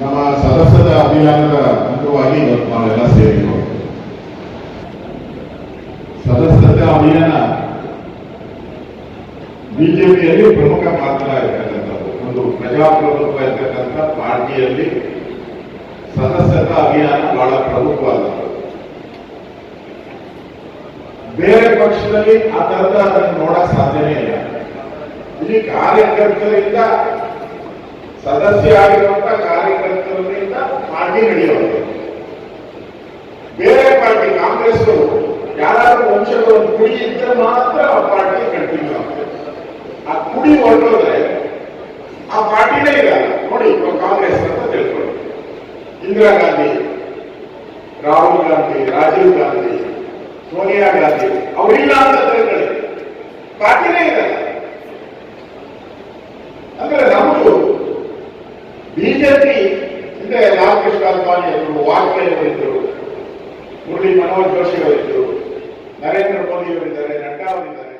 ನಮ್ಮ ಸದಸ್ಯದ ಅಭಿಯಾನದ ಅಂಗವಾಗಿ ಇವತ್ತು ನಾವೆಲ್ಲ ಸೇರಿಕೊಂಡು ಸದಸ್ಯತೆ ಅಭಿಯಾನ ಬಿಜೆಪಿಯಲ್ಲಿ ಪ್ರಮುಖ ಪಾತ್ರ ಇರ್ತಕ್ಕಂಥದ್ದು. ಒಂದು ಪ್ರಜಾಪ್ರಭುತ್ವ ಇರ್ತಕ್ಕಂಥ ಪಾರ್ಟಿಯಲ್ಲಿ ಸದಸ್ಯತಾ ಅಭಿಯಾನ ಬಹಳ ಪ್ರಮುಖವಾದದ್ದು. ಬೇರೆ ಪಕ್ಷದಲ್ಲಿ ಆ ತರದ ಅದನ್ನು ನೋಡಕ್ ಸಾಧ್ಯನೇ ಇಲ್ಲ. ಇಲ್ಲಿ ಕಾರ್ಯಕರ್ತರಿಂದ ಸದಸ್ಯ ಆಗಿರುವಂತ ಕಾರ್ಯಕರ್ತರಿಂದ ಪಾರ್ಟಿ ನಡೆಯುವುದು ಬೇರೆ ಪಾರ್ಟಿ ಕಾಂಗ್ರೆಸ್ ಯಾರಾದ್ರೂ ವಂಶದ ಒಂದು ಕುಡಿ ಇದ್ರೆ ಮಾತ್ರ ಆ ಪಾರ್ಟಿ ಕಂಟಿನ್ಯೂ ಆಗ್ತದೆ ಆ ಕುಡಿ ಹೊರಟೋದ್ರೆ ಆ ಪಾರ್ಟಿನೇ ಇರಲ್ಲ ನೋಡಿ ಕಾಂಗ್ರೆಸ್ ಅಂತ ತಿಳ್ಕೊಳ್ಳಿ. ಇಂದಿರಾ ಗಾಂಧಿ, ರಾಹುಲ್ ಗಾಂಧಿ, ರಾಜೀವ್ ಗಾಂಧಿ, ಸೋನಿಯಾ ಗಾಂಧಿ, ಅವರಿಲ್ಲ ಅಂತ ತಿಳ್ಕೊಳ್ಳಿ. ಪಾರ್ಟಿನೇ ಇರಲ್ಲ ಅಂದ್ರೆ ನಮ್ಮದು ಬಿಜೆಪಿ ಹಿಂದೆ ಲಾಲ್ ಕೃಷ್ಣ ಅದ್ವಾನಿ ಅವರು ವಾಜಪೇಯಿ ಅವರಿದ್ದರು ಮುರಳಿ ಮನೋಹರ್ ಜೋಶಿ ಅವರಿದ್ದರು ನರೇಂದ್ರ ಮೋದಿ ಅವರಿದ್ದಾರೆ ನಡ್ಡಾ ಅವರಿದ್ದಾರೆ.